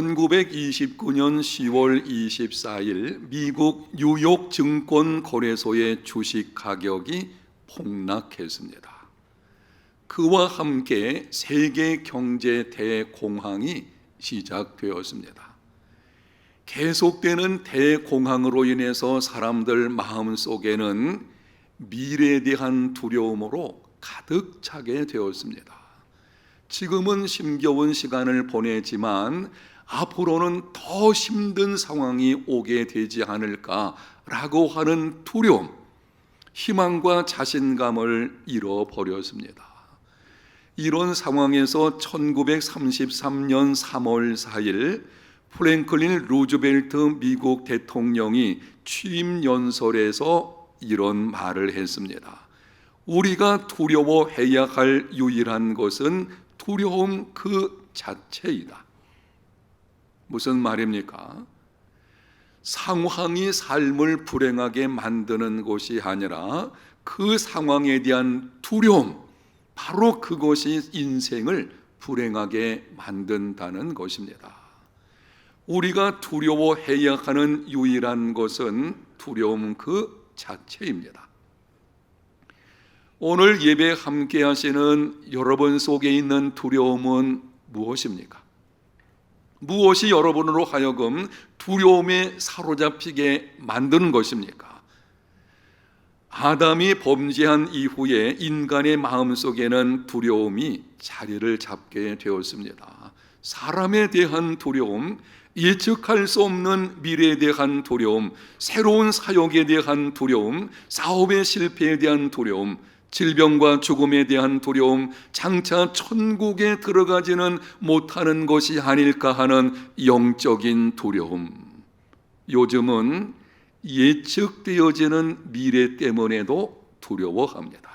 1929년 10월 24일 미국 뉴욕 증권 거래소의 주식 가격이 폭락했습니다. 그와 함께 세계 경제 대공황이 시작되었습니다. 계속되는 대공황으로 인해서 사람들 마음 속에는 미래에 대한 두려움으로 가득 차게 되었습니다. 지금은 힘겨운 시간을 보내지만 앞으로는 더 힘든 상황이 오게 되지 않을까라고 하는 두려움, 희망과 자신감을 잃어버렸습니다. 이런 상황에서 1933년 3월 4일 프랭클린 루즈벨트 미국 대통령이 취임 연설에서 이런 말을 했습니다. 우리가 두려워해야 할 유일한 것은 두려움 그 자체이다. 무슨 말입니까? 상황이 삶을 불행하게 만드는 것이 아니라 그 상황에 대한 두려움, 바로 그것이 인생을 불행하게 만든다는 것입니다. 우리가 두려워해야 하는 유일한 것은 두려움 그 자체입니다. 오늘 예배 함께 하시는 여러분 속에 있는 두려움은 무엇입니까? 무엇이 여러분으로 하여금 두려움에 사로잡히게 만드는 것입니까? 아담이 범죄한 이후에 인간의 마음 속에는 두려움이 자리를 잡게 되었습니다. 사람에 대한 두려움, 예측할 수 없는 미래에 대한 두려움, 새로운 사역에 대한 두려움, 사업의 실패에 대한 두려움, 질병과 죽음에 대한 두려움, 장차 천국에 들어가지는 못하는 것이 아닐까 하는 영적인 두려움. 요즘은 예측되어지는 미래 때문에도 두려워합니다.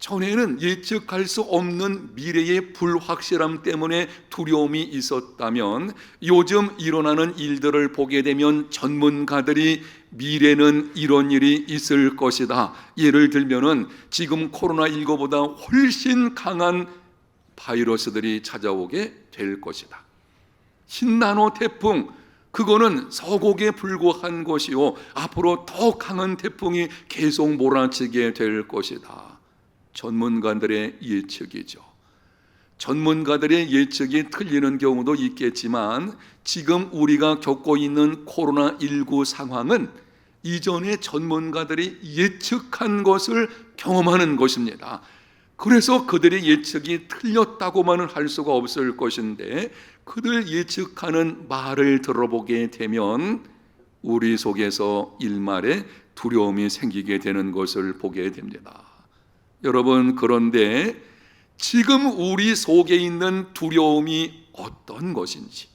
전에는 예측할 수 없는 미래의 불확실함 때문에 두려움이 있었다면 요즘 일어나는 일들을 보게 되면 전문가들이 미래는 이런 일이 있을 것이다. 예를 들면은 지금 코로나19보다 훨씬 강한 바이러스들이 찾아오게 될 것이다. 흰나노 태풍 그거는 서곡에 불과한 것이요 앞으로 더 강한 태풍이 계속 몰아치게 될 것이다. 전문가들의 예측이죠. 전문가들의 예측이 틀리는 경우도 있겠지만 지금 우리가 겪고 있는 코로나19 상황은 이전에 전문가들이 예측한 것을 경험하는 것입니다. 그래서 그들의 예측이 틀렸다고만은 할 수가 없을 것인데 그들 예측하는 말을 들어보게 되면 우리 속에서 일말의 두려움이 생기게 되는 것을 보게 됩니다. 여러분 그런데 지금 우리 속에 있는 두려움이 어떤 것인지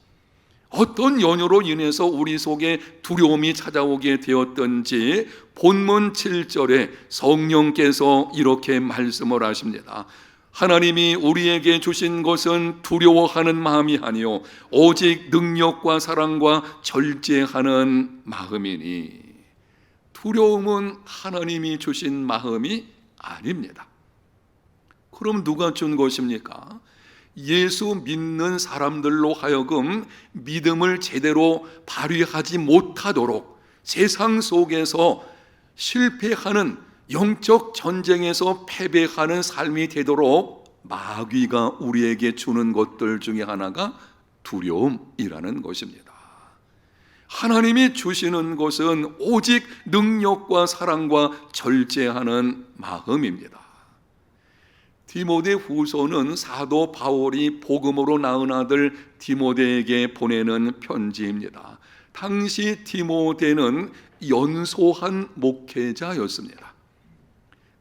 어떤 연유로 인해서 우리 속에 두려움이 찾아오게 되었던지 본문 7절에 성령께서 이렇게 말씀을 하십니다. 하나님이 우리에게 주신 것은 두려워하는 마음이 아니요 오직 능력과 사랑과 절제하는 마음이니 두려움은 하나님이 주신 마음이 아닙니다. 그럼 누가 준 것입니까? 예수 믿는 사람들로 하여금 믿음을 제대로 발휘하지 못하도록 세상 속에서 실패하는 영적 전쟁에서 패배하는 삶이 되도록 마귀가 우리에게 주는 것들 중에 하나가 두려움이라는 것입니다. 하나님이 주시는 것은 오직 능력과 사랑과 절제하는 마음입니다. 디모데 후서는 사도 바울이 복음으로 낳은 아들 디모데에게 보내는 편지입니다. 당시 디모데는 연소한 목회자였습니다.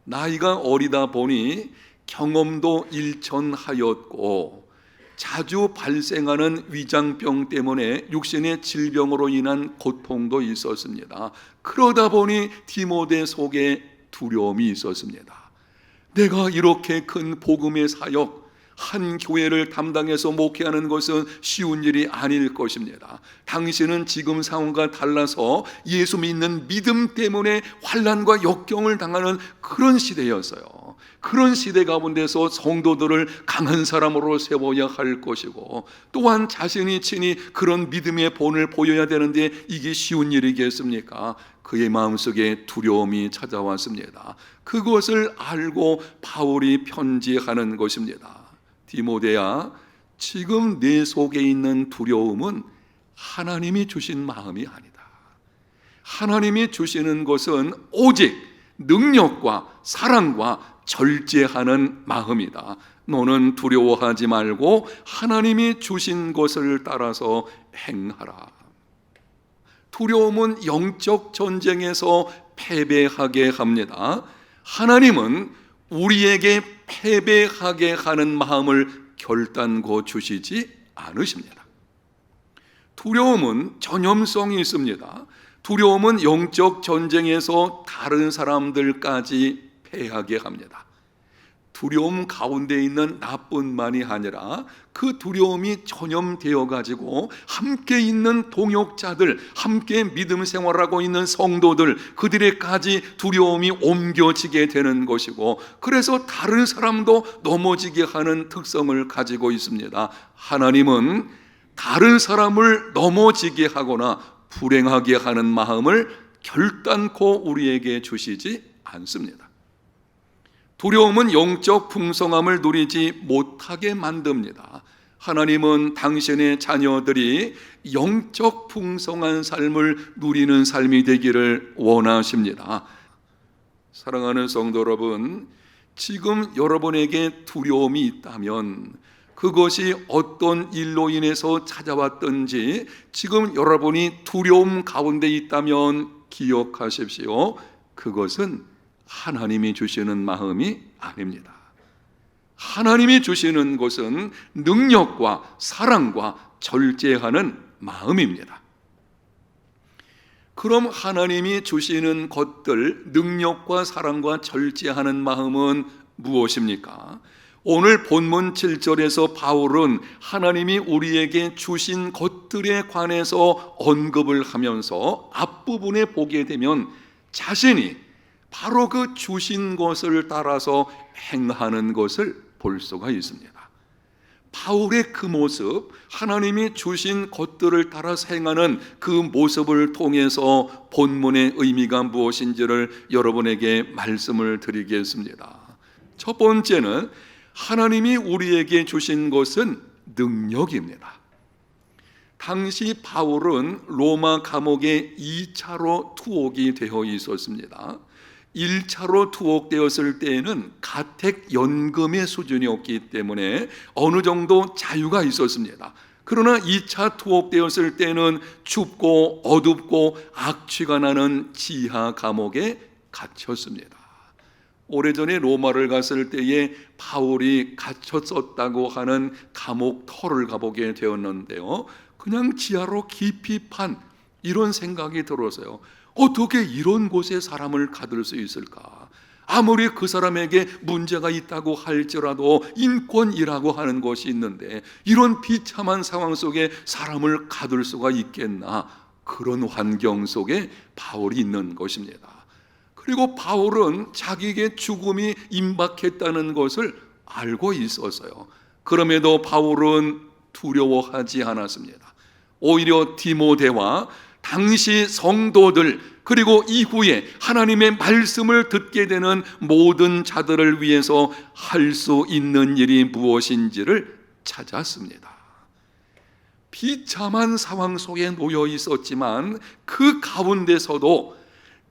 나이가 어리다 보니 경험도 일천하였고 자주 발생하는 위장병 때문에 육신의 질병으로 인한 고통도 있었습니다. 그러다 보니 디모데 속에 두려움이 있었습니다. 내가 이렇게 큰 복음의 사역, 한 교회를 담당해서 목회하는 것은 쉬운 일이 아닐 것입니다. 당신은 지금 상황과 달라서 예수 믿는 믿음 때문에 환란과 역경을 당하는 그런 시대였어요. 그런 시대 가운데서 성도들을 강한 사람으로 세워야 할 것이고 또한 자신이 친히 그런 믿음의 본을 보여야 되는데 이게 쉬운 일이겠습니까? 그의 마음속에 두려움이 찾아왔습니다. 그것을 알고 바울이 편지하는 것입니다. 디모데야, 지금 내 속에 있는 두려움은 하나님이 주신 마음이 아니다. 하나님이 주시는 것은 오직 능력과 사랑과 절제하는 마음이다. 너는 두려워하지 말고 하나님이 주신 것을 따라서 행하라. 두려움은 영적 전쟁에서 패배하게 합니다. 하나님은 우리에게 패배하게 하는 마음을 결단코 주시지 않으십니다. 두려움은 전염성이 있습니다. 두려움은 영적 전쟁에서 다른 사람들까지 패하게 합니다. 두려움 가운데 있는 나뿐만이 아니라 그 두려움이 전염되어 가지고 함께 있는 동역자들, 함께 믿음 생활하고 있는 성도들, 그들에까지 두려움이 옮겨지게 되는 것이고, 그래서 다른 사람도 넘어지게 하는 특성을 가지고 있습니다. 하나님은 다른 사람을 넘어지게 하거나 불행하게 하는 마음을 결단코 우리에게 주시지 않습니다. 두려움은 영적 풍성함을 누리지 못하게 만듭니다. 하나님은 당신의 자녀들이 영적 풍성한 삶을 누리는 삶이 되기를 원하십니다. 사랑하는 성도 여러분, 지금 여러분에게 두려움이 있다면 그것이 어떤 일로 인해서 찾아왔든지 지금 여러분이 두려움 가운데 있다면 기억하십시오. 그것은 하나님이 주시는 마음이 아닙니다. 하나님이 주시는 것은 능력과 사랑과 절제하는 마음입니다. 그럼 하나님이 주시는 것들, 능력과 사랑과 절제하는 마음은 무엇입니까? 오늘 본문 7절에서 바울은 하나님이 우리에게 주신 것들에 관해서 언급을 하면서 앞부분에 보게 되면 자신이 바로 그 주신 것을 따라서 행하는 것을 볼 수가 있습니다. 바울의 그 모습, 하나님이 주신 것들을 따라서 행하는 그 모습을 통해서 본문의 의미가 무엇인지를 여러분에게 말씀을 드리겠습니다. 첫 번째는 하나님이 우리에게 주신 것은 능력입니다. 당시 바울은 로마 감옥에 2차로 투옥이 되어 있었습니다. 1차로 투옥되었을 때에는 가택 연금의 수준이었기 때문에 어느 정도 자유가 있었습니다. 그러나 2차 투옥되었을 때는 춥고 어둡고 악취가 나는 지하 감옥에 갇혔습니다. 오래전에 로마를 갔을 때에 바울이 갇혔었다고 하는 감옥 터를 가보게 되었는데요. 그냥 지하로 깊이 판 이런 생각이 들어서요. 어떻게 이런 곳에 사람을 가둘 수 있을까? 아무리 그 사람에게 문제가 있다고 할지라도 인권이라고 하는 것이 있는데 이런 비참한 상황 속에 사람을 가둘 수가 있겠나? 그런 환경 속에 바울이 있는 것입니다. 그리고 바울은 자기에게 죽음이 임박했다는 것을 알고 있었어요. 그럼에도 바울은 두려워하지 않았습니다. 오히려 디모데와 당시 성도들 그리고 이후에 하나님의 말씀을 듣게 되는 모든 자들을 위해서 할 수 있는 일이 무엇인지를 찾았습니다. 비참한 상황 속에 놓여 있었지만 그 가운데서도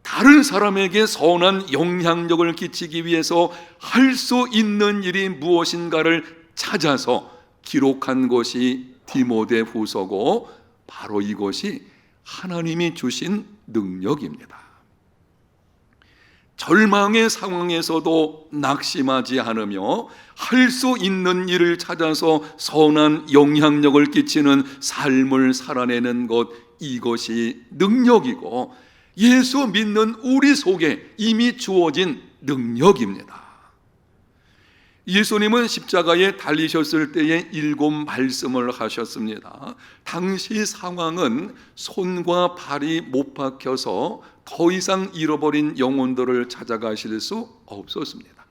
다른 사람에게 선한 영향력을 끼치기 위해서 할 수 있는 일이 무엇인가를 찾아서 기록한 것이 디모데 후서고 바로 이것이 하나님이 주신 능력입니다. 절망의 상황에서도 낙심하지 않으며 할 수 있는 일을 찾아서 선한 영향력을 끼치는 삶을 살아내는 것 이것이 능력이고 예수 믿는 우리 속에 이미 주어진 능력입니다. 예수님은 십자가에 달리셨을 때에 일곱 말씀을 하셨습니다. 당시 상황은 손과 발이 못 박혀서 더 이상 잃어버린 영혼들을 찾아가실 수 없었습니다.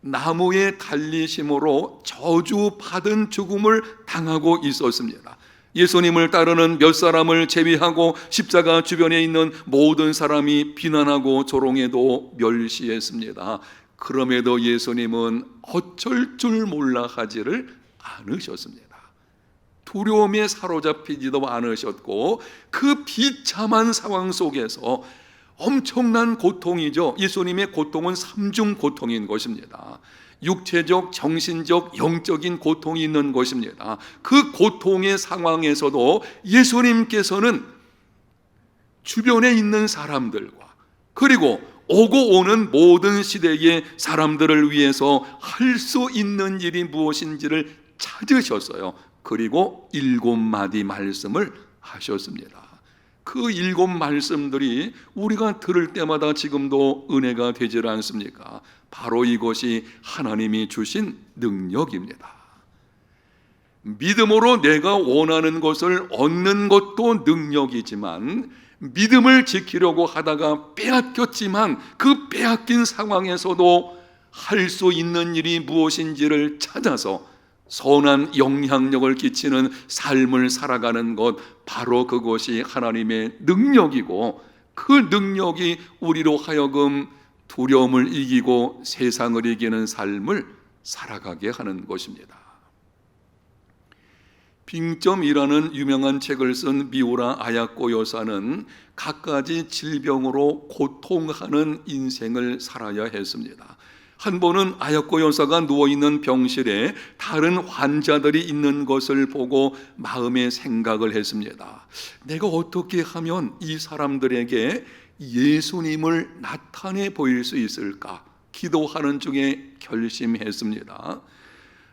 나무에 달리심으로 저주받은 죽음을 당하고 있었습니다. 예수님을 따르는 몇 사람을 제외하고 십자가 주변에 있는 모든 사람이 비난하고 조롱해도 멸시했습니다. 그럼에도 예수님은 어쩔 줄 몰라 하지를 않으셨습니다. 두려움에 사로잡히지도 않으셨고 그 비참한 상황 속에서 엄청난 고통이죠. 예수님의 고통은 삼중 고통인 것입니다. 육체적, 정신적, 영적인 고통이 있는 것입니다. 그 고통의 상황에서도 예수님께서는 주변에 있는 사람들과 그리고 오고 오는 모든 시대의 사람들을 위해서 할 수 있는 일이 무엇인지를 찾으셨어요. 그리고 일곱 마디 말씀을 하셨습니다. 그 일곱 말씀들이 우리가 들을 때마다 지금도 은혜가 되질 않습니까? 바로 이것이 하나님이 주신 능력입니다. 믿음으로 내가 원하는 것을 얻는 것도 능력이지만 믿음을 지키려고 하다가 빼앗겼지만 그 빼앗긴 상황에서도 할 수 있는 일이 무엇인지를 찾아서 선한 영향력을 끼치는 삶을 살아가는 것 바로 그것이 하나님의 능력이고 그 능력이 우리로 하여금 두려움을 이기고 세상을 이기는 삶을 살아가게 하는 것입니다. 빙점이라는 유명한 책을 쓴 미우라 아야코 여사는 갖가지 질병으로 고통하는 인생을 살아야 했습니다. 한 번은 아야코 여사가 누워 있는 병실에 다른 환자들이 있는 것을 보고 마음의 생각을 했습니다. 내가 어떻게 하면 이 사람들에게 예수님을 나타내 보일 수 있을까? 기도하는 중에 결심했습니다.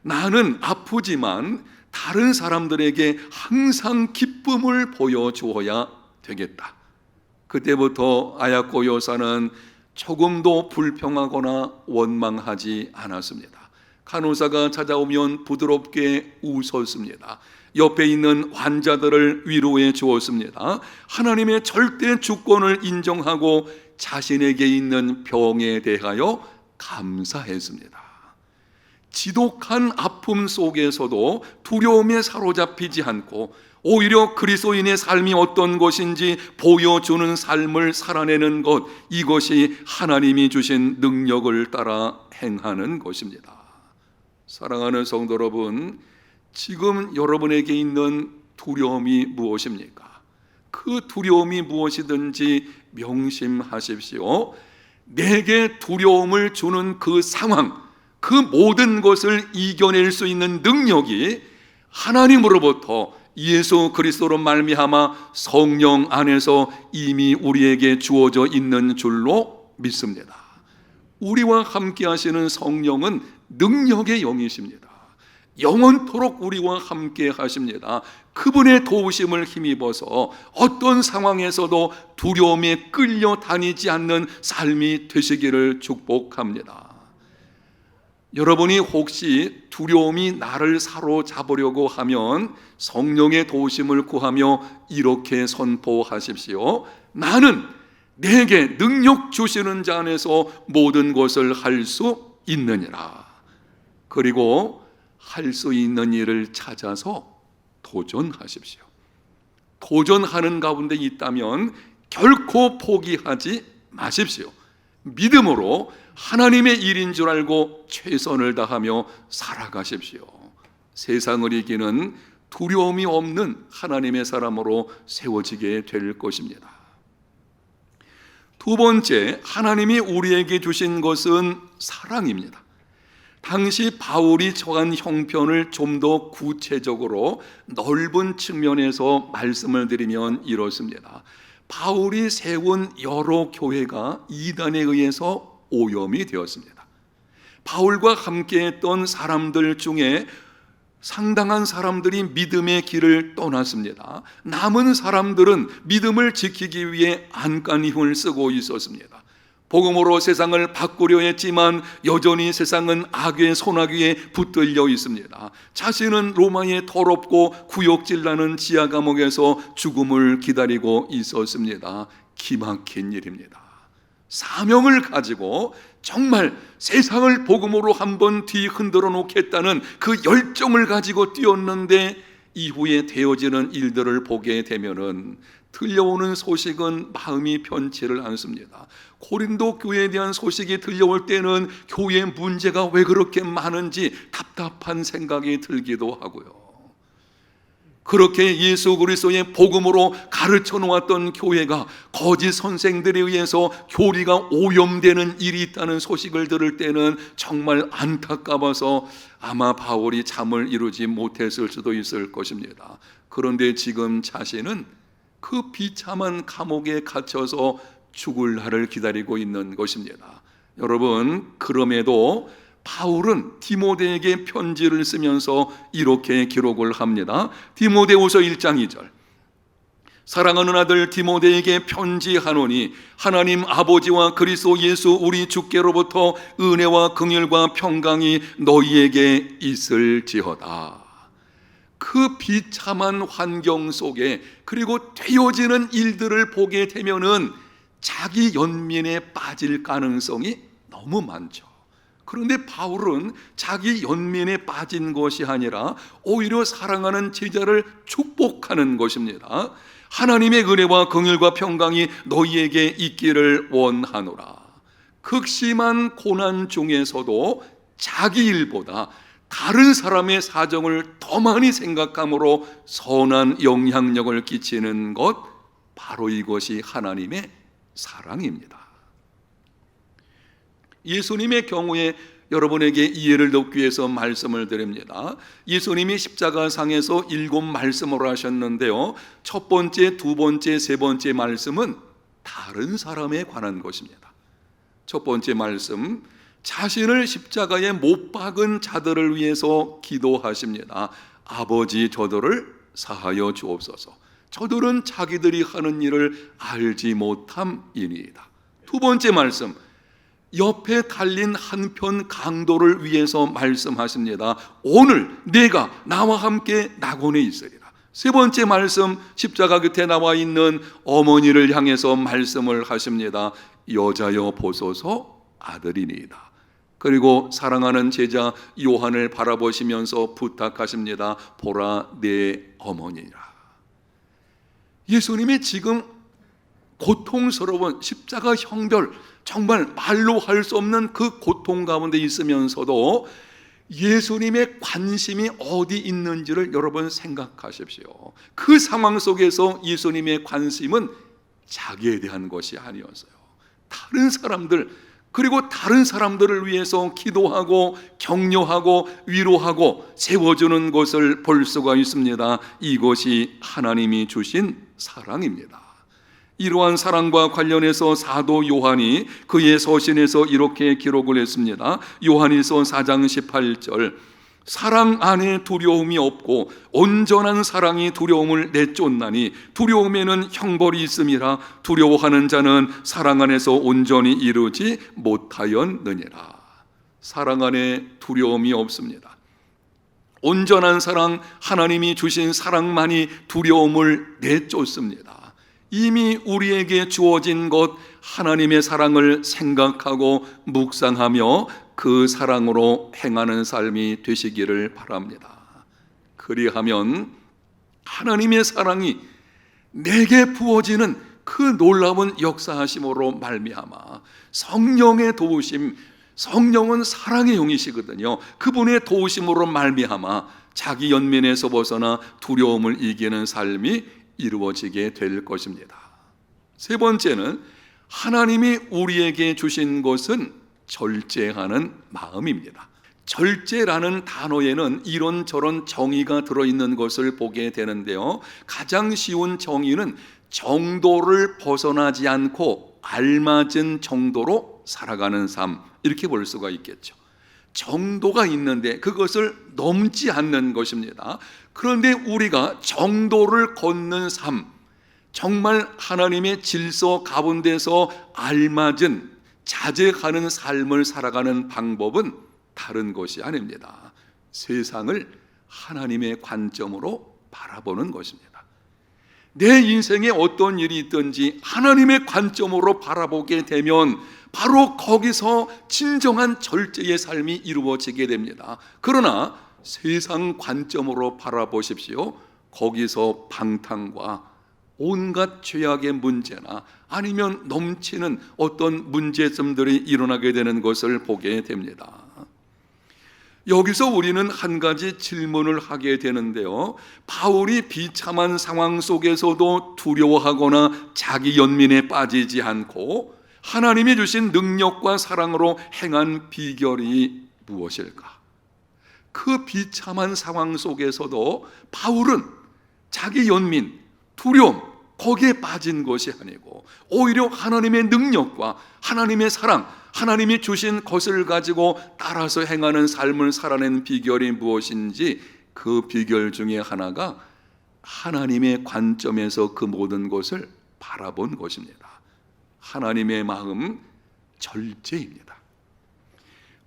나는 아프지만 다른 사람들에게 항상 기쁨을 보여주어야 되겠다. 그때부터 아야코 여사는 조금도 불평하거나 원망하지 않았습니다. 간호사가 찾아오면 부드럽게 웃었습니다. 옆에 있는 환자들을 위로해 주었습니다. 하나님의 절대 주권을 인정하고 자신에게 있는 병에 대하여 감사했습니다. 지독한 아픔 속에서도 두려움에 사로잡히지 않고 오히려 그리스도인의 삶이 어떤 것인지 보여주는 삶을 살아내는 것 이것이 하나님이 주신 능력을 따라 행하는 것입니다. 사랑하는 성도 여러분, 지금 여러분에게 있는 두려움이 무엇입니까? 그 두려움이 무엇이든지 명심하십시오. 내게 두려움을 주는 그 상황, 그 모든 것을 이겨낼 수 있는 능력이 하나님으로부터 예수 그리스도로 말미암아 성령 안에서 이미 우리에게 주어져 있는 줄로 믿습니다. 우리와 함께 하시는 성령은 능력의 영이십니다. 영원토록 우리와 함께 하십니다. 그분의 도우심을 힘입어서 어떤 상황에서도 두려움에 끌려 다니지 않는 삶이 되시기를 축복합니다. 여러분이 혹시 두려움이 나를 사로잡으려고 하면 성령의 도우심을 구하며 이렇게 선포하십시오. 나는 내게 능력 주시는 자 안에서 모든 것을 할 수 있느니라. 그리고 할 수 있는 일을 찾아서 도전하십시오. 도전하는 가운데 있다면 결코 포기하지 마십시오. 믿음으로 하나님의 일인 줄 알고 최선을 다하며 살아가십시오. 세상을 이기는 두려움이 없는 하나님의 사람으로 세워지게 될 것입니다. 두 번째, 하나님이 우리에게 주신 것은 사랑입니다. 당시 바울이 정한 형편을 좀 더 구체적으로 넓은 측면에서 말씀을 드리면 이렇습니다. 바울이 세운 여러 교회가 이단에 의해서 오염이 되었습니다. 바울과 함께했던 사람들 중에 상당한 사람들이 믿음의 길을 떠났습니다. 남은 사람들은 믿음을 지키기 위해 안간히 힘을 쓰고 있었습니다. 복음으로 세상을 바꾸려 했지만 여전히 세상은 악의 소나기에 붙들려 있습니다. 자신은 로마의 더럽고 구역질 나는 지하 감옥에서 죽음을 기다리고 있었습니다. 기막힌 일입니다. 사명을 가지고 정말 세상을 복음으로 한번 뒤 흔들어 놓겠다는 그 열정을 가지고 뛰었는데 이후에 되어지는 일들을 보게 되면은 들려오는 소식은 마음이 편치를 않습니다. 고린도 교회에 대한 소식이 들려올 때는 교회 문제가 왜 그렇게 많은지 답답한 생각이 들기도 하고요. 그렇게 예수 그리스도의 복음으로 가르쳐 놓았던 교회가 거짓 선생들에 의해서 교리가 오염되는 일이 있다는 소식을 들을 때는 정말 안타까워서 아마 바울이 잠을 이루지 못했을 수도 있을 것입니다. 그런데 지금 자신은 그 비참한 감옥에 갇혀서 죽을 날을 기다리고 있는 것입니다. 여러분, 그럼에도 바울은 디모데에게 편지를 쓰면서 이렇게 기록을 합니다. 디모데후서 1장 2절. 사랑하는 아들 디모데에게 편지하노니 하나님 아버지와 그리스도 예수 우리 주께로부터 은혜와 긍휼과 평강이 너희에게 있을지어다. 그 비참한 환경 속에 그리고 되어지는 일들을 보게 되면은 자기 연민에 빠질 가능성이 너무 많죠. 그런데 바울은 자기 연민에 빠진 것이 아니라 오히려 사랑하는 제자를 축복하는 것입니다. 하나님의 은혜와 긍휼과 평강이 너희에게 있기를 원하노라. 극심한 고난 중에서도 자기 일보다 다른 사람의 사정을 더 많이 생각함으로 선한 영향력을 끼치는 것 바로 이것이 하나님의 사랑입니다. 예수님의 경우에 여러분에게 이해를 돕기 위해서 말씀을 드립니다. 예수님이 십자가상에서 일곱 말씀을 하셨는데요. 첫 번째, 두 번째, 세 번째 말씀은 다른 사람에 관한 것입니다. 첫 번째 말씀, 자신을 십자가에 못 박은 자들을 위해서 기도하십니다. 아버지 저들을 사하여 주옵소서. 저들은 자기들이 하는 일을 알지 못함이니이다. 두 번째 말씀, 옆에 달린 한편 강도를 위해서 말씀하십니다. 오늘 내가 나와 함께 낙원에 있으리라. 세 번째 말씀 십자가 끝에 나와 있는 어머니를 향해서 말씀을 하십니다. 여자여 보소서 아들이니이다. 그리고 사랑하는 제자 요한을 바라보시면서 부탁하십니다. 보라 내 어머니라. 예수님이 지금 고통스러운 십자가 형별 정말 말로 할 수 없는 그 고통 가운데 있으면서도 예수님의 관심이 어디 있는지를 여러분 생각하십시오. 그 상황 속에서 예수님의 관심은 자기에 대한 것이 아니었어요. 다른 사람들, 그리고 다른 사람들을 위해서 기도하고 격려하고 위로하고 세워주는 것을 볼 수가 있습니다. 이것이 하나님이 주신 사랑입니다. 이러한 사랑과 관련해서 사도 요한이 그의 서신에서 이렇게 기록을 했습니다. 요한일서 4장 18절 사랑 안에 두려움이 없고 온전한 사랑이 두려움을 내쫓나니 두려움에는 형벌이 있음이라 두려워하는 자는 사랑 안에서 온전히 이루지 못하였느니라. 사랑 안에 두려움이 없습니다. 온전한 사랑 하나님이 주신 사랑만이 두려움을 내쫓습니다. 이미 우리에게 주어진 것 하나님의 사랑을 생각하고 묵상하며 그 사랑으로 행하는 삶이 되시기를 바랍니다. 그리하면 하나님의 사랑이 내게 부어지는 그 놀라운 역사하심으로 말미암아 성령의 도우심 성령은 사랑의 영이시거든요. 그분의 도우심으로 말미암아 자기 연민에서 벗어나 두려움을 이기는 삶이 이루어지게 될 것입니다. 세 번째는 하나님이 우리에게 주신 것은 절제하는 마음입니다. 절제라는 단어에는 이런 저런 정의가 들어있는 것을 보게 되는데요. 가장 쉬운 정의는 정도를 벗어나지 않고 알맞은 정도로 살아가는 삶, 이렇게 볼 수가 있겠죠. 정도가 있는데 그것을 넘지 않는 것입니다. 그런데 우리가 정도를 걷는 삶, 정말 하나님의 질서 가운데서 알맞은 자제하는 삶을 살아가는 방법은 다른 것이 아닙니다. 세상을 하나님의 관점으로 바라보는 것입니다. 내 인생에 어떤 일이 있든지 하나님의 관점으로 바라보게 되면 바로 거기서 진정한 절제의 삶이 이루어지게 됩니다. 그러나 세상 관점으로 바라보십시오. 거기서 방탕과 온갖 죄악의 문제나 아니면 넘치는 어떤 문제점들이 일어나게 되는 것을 보게 됩니다. 여기서 우리는 한 가지 질문을 하게 되는데요. 바울이 비참한 상황 속에서도 두려워하거나 자기 연민에 빠지지 않고 하나님이 주신 능력과 사랑으로 행한 비결이 무엇일까? 그 비참한 상황 속에서도 바울은 자기 연민, 두려움, 거기에 빠진 것이 아니고 오히려 하나님의 능력과 하나님의 사랑, 하나님이 주신 것을 가지고 따라서 행하는 삶을 살아낸 비결이 무엇인지 그 비결 중에 하나가 하나님의 관점에서 그 모든 것을 바라본 것입니다. 하나님의 마음 절제입니다.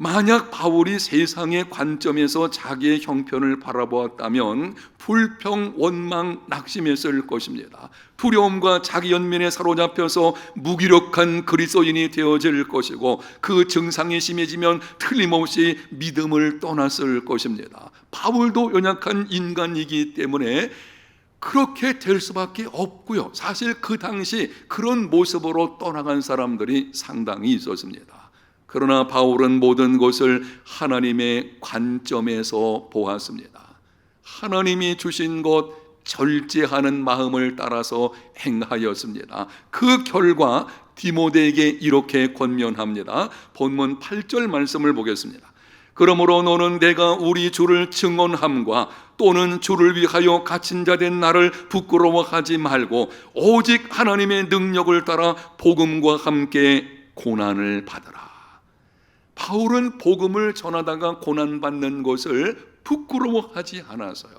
만약 바울이 세상의 관점에서 자기의 형편을 바라보았다면 불평, 원망, 낙심했을 것입니다. 두려움과 자기 연민에 사로잡혀서 무기력한 그리스도인이 되어질 것이고 그 증상이 심해지면 틀림없이 믿음을 떠났을 것입니다. 바울도 연약한 인간이기 때문에 그렇게 될 수밖에 없고요. 사실 그 당시 그런 모습으로 떠나간 사람들이 상당히 있었습니다. 그러나 바울은 모든 것을 하나님의 관점에서 보았습니다. 하나님이 주신 것 절제하는 마음을 따라서 행하였습니다. 그 결과 디모데에게 이렇게 권면합니다. 본문 8절 말씀을 보겠습니다. 그러므로 너는 내가 우리 주를 증언함과 또는 주를 위하여 갇힌 자 된 나를 부끄러워하지 말고 오직 하나님의 능력을 따라 복음과 함께 고난을 받으라. 바울은 복음을 전하다가 고난받는 것을 부끄러워하지 않아서요.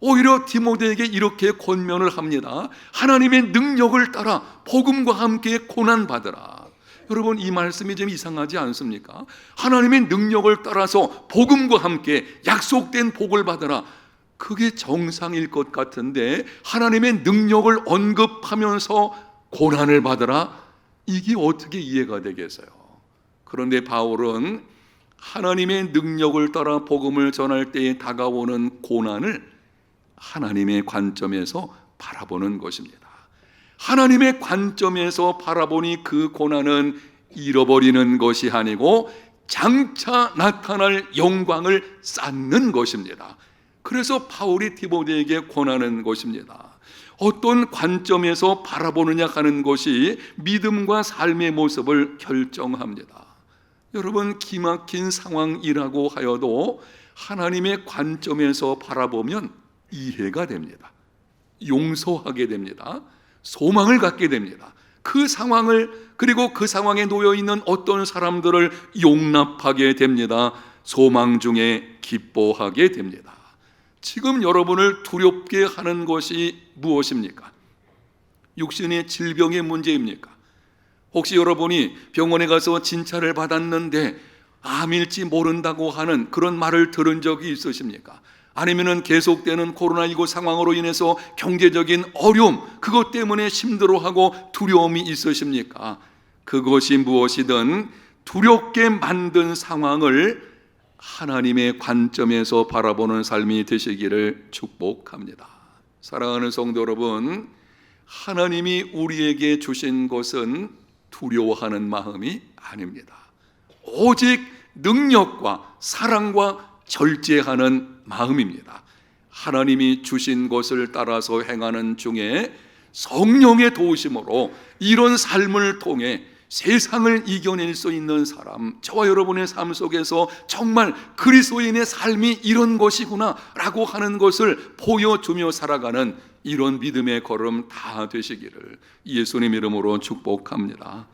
오히려 디모데에게 이렇게 권면을 합니다. 하나님의 능력을 따라 복음과 함께 고난 받으라. 여러분 이 말씀이 좀 이상하지 않습니까? 하나님의 능력을 따라서 복음과 함께 약속된 복을 받으라. 그게 정상일 것 같은데 하나님의 능력을 언급하면서 고난을 받으라. 이게 어떻게 이해가 되겠어요? 그런데 바울은 하나님의 능력을 따라 복음을 전할 때에 다가오는 고난을 하나님의 관점에서 바라보는 것입니다. 하나님의 관점에서 바라보니 그 고난은 잃어버리는 것이 아니고 장차 나타날 영광을 쌓는 것입니다. 그래서 바울이 디모데에게 권하는 것입니다. 어떤 관점에서 바라보느냐 하는 것이 믿음과 삶의 모습을 결정합니다. 여러분 기막힌 상황이라고 하여도 하나님의 관점에서 바라보면 이해가 됩니다. 용서하게 됩니다. 소망을 갖게 됩니다. 그 상황을 그리고 그 상황에 놓여 있는 어떤 사람들을 용납하게 됩니다. 소망 중에 기뻐하게 됩니다. 지금 여러분을 두렵게 하는 것이 무엇입니까? 육신의 질병의 문제입니까? 혹시 여러분이 병원에 가서 진찰을 받았는데 암일지 모른다고 하는 그런 말을 들은 적이 있으십니까? 아니면은 계속되는 코로나19 상황으로 인해서 경제적인 어려움, 그것 때문에 힘들어하고 두려움이 있으십니까? 그것이 무엇이든 두렵게 만든 상황을 하나님의 관점에서 바라보는 삶이 되시기를 축복합니다. 사랑하는 성도 여러분, 하나님이 우리에게 주신 것은 두려워하는 마음이 아닙니다. 오직 능력과 사랑과 절제하는 마음입니다. 하나님이 주신 것을 따라서 행하는 중에 성령의 도우심으로 이런 삶을 통해 세상을 이겨낼 수 있는 사람, 저와 여러분의 삶 속에서 정말 그리스도인의 삶이 이런 것이구나라고 하는 것을 보여주며 살아가는 이런 믿음의 걸음 다 되시기를 예수님 이름으로 축복합니다.